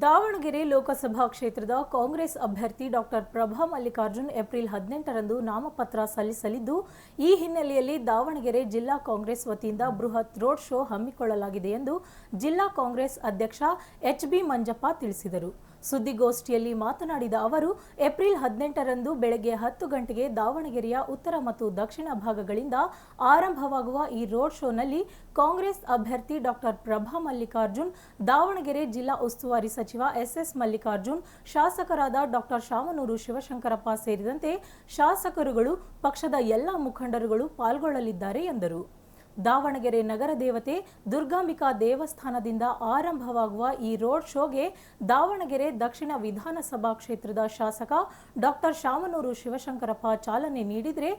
ದಾವಣಗೆರೆ ಲೋಕಸಭಾ ಕ್ಷೇತ್ರದ ಕಾಂಗ್ರೆಸ್ ಅಭ್ಯರ್ಥಿ doctor Prabha Mallikarjun April ಹದಿನೆಂಟರಂದು ನಾಮಪತ್ರ ಸಲ್ಲಿಸಲಿದ್ದು, ಈ ಹಿನ್ನೆಲೆಯಲ್ಲಿ ದಾವಣಗೆರೆ ಜಿಲ್ಲಾ ಕಾಂಗ್ರೆಸ್ ವತಿಯಿಂದ ಬೃಹತ್ ರೋಡ್ ಶೋ ಹಮ್ಮಿಕೊಳ್ಳಲಾಗಿದೆ ಎಂದು ಜಿಲ್ಲಾ ಕಾಂಗ್ರೆಸ್ ಅಧ್ಯಕ್ಷ ಎಚ್ಬಿ ಮಂಜಪ್ಪ ತಿಳಿಸಿದರು. ಸುದ್ದಿಗೋಷ್ಠಿಯಲ್ಲಿ ಮಾತನಾಡಿದ ಅವರು, ಏಪ್ರಿಲ್ ಹದಿನೆಂಟರಂದು ಬೆಳಗ್ಗೆ ಹತ್ತು ಗಂಟೆಗೆ ದಾವಣಗೆರೆಯ ಉತ್ತರ ಮತ್ತು ದಕ್ಷಿಣ ಭಾಗಗಳಿಂದ ಆರಂಭವಾಗುವ ಈ ರೋಡ್ ಶೋನಲ್ಲಿ ಕಾಂಗ್ರೆಸ್ ಅಭ್ಯರ್ಥಿ ಡಾಕ್ಟರ್ ಪ್ರಭಾ ಮಲ್ಲಿಕಾರ್ಜುನ್, ದಾವಣಗೆರೆ ಜಿಲ್ಲಾ ಉಸ್ತುವಾರಿ ಸಚಿವ ಎಸ್ಎಸ್ ಮಲ್ಲಿಕಾರ್ಜುನ್, ಶಾಸಕರಾದ ಡಾಕ್ಟರ್ ಶಾಮನೂರು ಶಿವಶಂಕರಪ್ಪ ಸೇರಿದಂತೆ ಶಾಸಕರುಗಳು ಪಕ್ಷದ ಎಲ್ಲ ಮುಖಂಡರುಗಳು ಪಾಲ್ಗೊಳ್ಳಲಿದ್ದಾರೆ ಎಂದರು. ದಾವಣಗೆರೆ ನಗರ ದೇವತೆ ದುರ್ಗಾಂಬಿಕಾ ದೇವಸ್ಥಾನದಿಂದ ಆರಂಭವಾಗುವ ಈ ರೋಡ್ ಶೋಗೆ ದಾವಣಗೆರೆ ದಕ್ಷಿಣ ವಿಧಾನಸಭಾ ಕ್ಷೇತ್ರದ ಶಾಸಕ ಡಾಕ್ಟರ್ ಶಾಮನೂರು ಶಿವಶಂಕರಪ್ಪ ಚಾಲನೆ ನೀಡಿದರೆ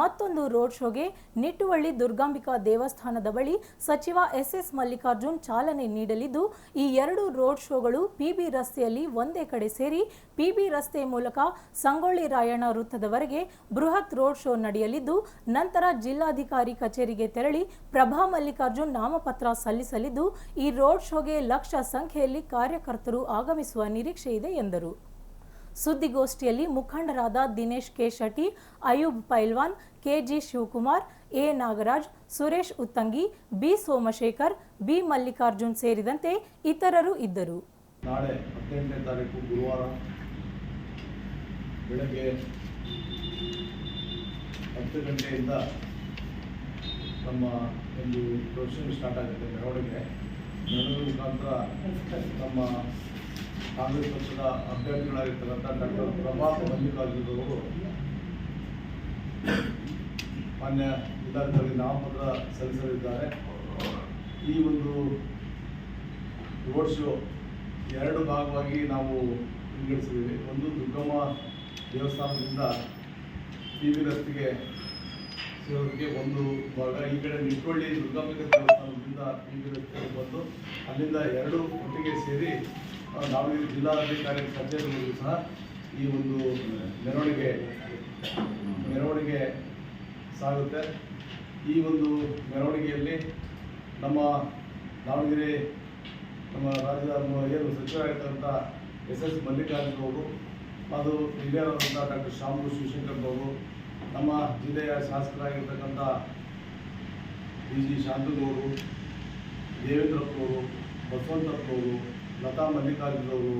ಮತ್ತೊಂದು ರೋಡ್ ಶೋಗೆ ನಿಟ್ಟುವಳ್ಳಿ ದುರ್ಗಾಂಬಿಕಾ ದೇವಸ್ಥಾನದ ಬಳಿ ಸಚಿವ ಎಸ್ಎಸ್ ಮಲ್ಲಿಕಾರ್ಜುನ್ ಚಾಲನೆ ನೀಡಲಿದ್ದು, ಈ ಎರಡು ರೋಡ್ ಶೋಗಳು ಪಿಬಿ ರಸ್ತೆಯಲ್ಲಿ ಒಂದೇ ಕಡೆ ಸೇರಿ ಪಿಬಿ ರಸ್ತೆ ಮೂಲಕ ಸಂಗೊಳ್ಳಿ ರಾಯಣ್ಣ ವೃತ್ತದವರೆಗೆ ಬೃಹತ್ ರೋಡ್ ಶೋ ನಡೆಯಲಿದ್ದು, ನಂತರ ಜಿಲ್ಲಾಧಿಕಾರಿ ಕಚೇರಿಗೆ ತೆರಳಿ ಪ್ರಭಾ ಮಲ್ಲಿಕಾರ್ಜುನ್ ನಾಮಪತ್ರ ಸಲ್ಲಿಸಲಿದ್ದು, ಈ ರೋಡ್ ಶೋಗೆ ಲಕ್ಷ ಸಂಖ್ಯೆಯಲ್ಲಿ ಕಾರ್ಯಕರ್ತರು ಆಗಮಿಸುವ ನಿರೀಕ್ಷೆ ಇದೆ ಎಂದರು. ಸುದ್ದಿಗೋಷ್ಠಿಯಲ್ಲಿ ಮುಖಂಡರಾದ Dinesh K Shetty, Ayub Pailwan K G Shivakumar, A Nagaraj, Suresh Uttangi, B Somashekhar, B Mallikarjun ಸೇರಿದಂತೆ ಇತರರು ಇದ್ದರು. ನಾಳೆ ಹದಿನೆಂಟನೇ ತಾರೀಕು ಗುರುವಾರ ಬೆಳಗ್ಗೆ ಹತ್ತು ಗಂಟೆಯಿಂದ ನಮ್ಮ ಒಂದು ಪ್ರೊಸೆಷನ್ ಸ್ಟಾರ್ಟ್ ಆಗುತ್ತೆ ಮೆರವಣಿಗೆ. ಮೆರವಣಿಗೆ ಮುಖಾಂತರ ನಮ್ಮ ಕಾಂಗ್ರೆಸ್ ಪಕ್ಷದ ಅಭ್ಯರ್ಥಿಗಳಾಗಿರ್ತಕ್ಕಂಥ ಡಾಕ್ಟರ್ ಪ್ರಭಾ ಮಲ್ಲಿಕಾರ್ಜುನ್ ಅವರು ಮಾನ್ಯ ವಿಧಾನಸಭೆಗೆ ನಾಮಪತ್ರ ಸಲ್ಲಿಸಲಿದ್ದಾರೆ. ಈ ಒಂದು ರೋಡ್ ಶೋ ಎರಡು ಭಾಗವಾಗಿ ನಾವು ವಿಂಗಡಿಸಿದ್ದೀವಿ. ಒಂದು ದುರ್ಗಮ್ಮ ದೇವಸ್ಥಾನದಿಂದ ಟಿ ವಿ ರಸ್ತೆಗೆ ಸೇರೋದಕ್ಕೆ ಒಂದು ಭಾಗ. ಈ ಕಡೆ ನಿಟ್ಕೊಳ್ಳಿ ದುರ್ಗಾಂಬಿಕಾ ದೇವಸ್ಥಾನದಿಂದ ಈ ಕಡೆ ಬಂದು ಅಲ್ಲಿಂದ ಎರಡು ಒಟ್ಟಿಗೆ ಸೇರಿ ದಾವಣಗೆರೆ ಜಿಲ್ಲಾಧಿಕಾರಿ ಕಚೇರಿಯಲ್ಲೂ ಸಹ ಈ ಒಂದು ಮೆರವಣಿಗೆ ಮೆರವಣಿಗೆ ಸಾಗುತ್ತೆ. ಈ ಒಂದು ಮೆರವಣಿಗೆಯಲ್ಲಿ ನಮ್ಮ ದಾವಣಗೆರೆ, ನಮ್ಮ ರಾಜ್ಯದ ಏನು ಸಚಿವರಾಗಿರ್ತಕ್ಕಂಥ ಎಸ್ ಎಸ್ ಮಲ್ಲಿಕಾರ್ಜುನ ಅವರು, ಅದು ಹಿರಿಯರಾದಂಥ ಡಾಕ್ಟರ್ ಶಾಮು ಶಿವಶಂಕರ್ ಅವರು ನಮ್ಮ ಜಿಲ್ಲೆಯ ಶಾಸಕರಾಗಿರ್ತಕ್ಕಂಥ ಡಿ ಜಿ ಶಾಂತನವರು ದೇವೇಂದ್ರಪ್ಪವರು ಬಸವಂತಪ್ಪವರು ಲತಾ ಮಲ್ಲಿಕಾರ್ಜುನ್ ಅವರು